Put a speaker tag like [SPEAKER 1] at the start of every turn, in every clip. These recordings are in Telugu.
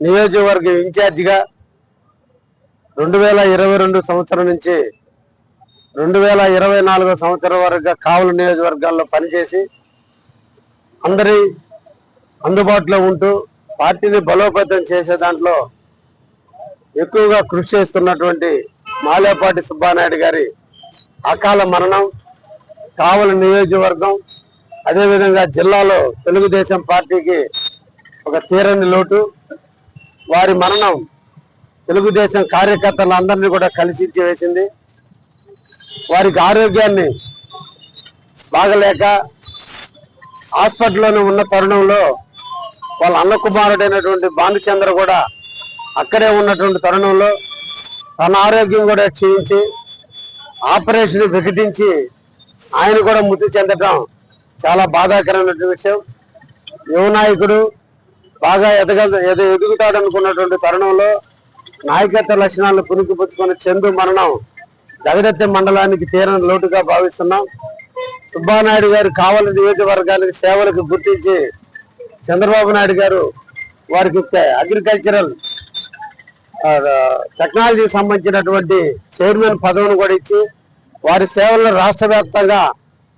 [SPEAKER 1] నియోజకవర్గ ఇన్ఛార్జిగా రెండు వేల ఇరవై రెండు సంవత్సరం నుంచి రెండు వేల ఇరవై నాలుగో సంవత్సరం వరకు కావలి నియోజకవర్గాల్లో పనిచేసి అందరి అందుబాటులో ఉంటూ పార్టీని బలోపేతం చేసే దాంట్లో ఎక్కువగా కృషి చేస్తున్నటువంటి మాలేపాటి సుబ్బానాయుడు గారి అకాల మరణం కావలి నియోజకవర్గం అదేవిధంగా జిల్లాలో తెలుగుదేశం పార్టీకి ఒక తీరని లోటు వారి మరణం తెలుగుదేశం కార్యకర్తలందరినీ కూడా కలిసి వేసింది వారికి ఆరోగ్యాన్ని బాగలేక హాస్పిటల్లోనే ఉన్న తరుణంలో వాళ్ళ అన్న కుమారుడైనటువంటి భానుచంద్ర కూడా అక్కడే ఉన్నటువంటి తరుణంలో తన ఆరోగ్యం కూడా క్షీణించి ఆపరేషన్ వికటించి ఆయన కూడా మృతి చెందటం చాలా బాధాకరమైనటువంటి విషయం. యువ నాయకుడు బాగా ఎదగ ఎద ఎదుగుతాడనుకున్నటువంటి తరుణంలో నాయకత్వ లక్షణాలను పుణికిపుచ్చుకున్న చందు మరణం జగదత్తి మండలానికి తీరని లోటుగా భావిస్తున్నాం. సుబ్బానాయుడు గారు కావలి నియోజకవర్గానికి సేవలకు గుర్తించి చంద్రబాబు నాయుడు గారు వారికి అగ్రికల్చరల్ టెక్నాలజీకి సంబంధించినటువంటి చైర్మన్ పదవిని కూడా ఇచ్చి వారి సేవలను రాష్ట్ర వ్యాప్తంగా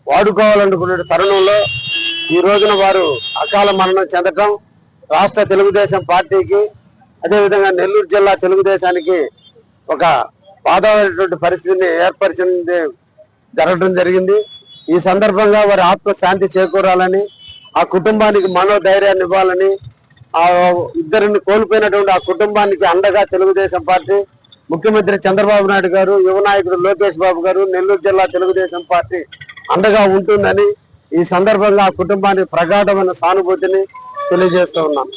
[SPEAKER 1] వాడుకోవాలనుకున్న తరుణంలో ఈ రోజున వారు అకాల మరణం చెందటం రాష్ట్ర తెలుగుదేశం పార్టీకి అదేవిధంగా నెల్లూరు జిల్లా తెలుగుదేశానికి ఒక బాధమైనటువంటి పరిస్థితిని ఏర్పరిచింది జరగడం జరిగింది. ఈ సందర్భంగా వారి ఆత్మశాంతి చేకూరాలని ఆ కుటుంబానికి మనోధైర్యాన్ని ఇవ్వాలని ఆ ఇద్దరిని కోల్పోయినటువంటి ఆ కుటుంబానికి అండగా తెలుగుదేశం పార్టీ ముఖ్యమంత్రి చంద్రబాబు నాయుడు గారు యువ నాయకుడు లోకేష్ బాబు గారు నెల్లూరు జిల్లా తెలుగుదేశం పార్టీ అండగా ఉంటుందని ఈ సందర్భంగా ఆ కుటుంబానికి ప్రగాఢమైన సానుభూతిని తెలియజేస్తూ ఉన్నాను.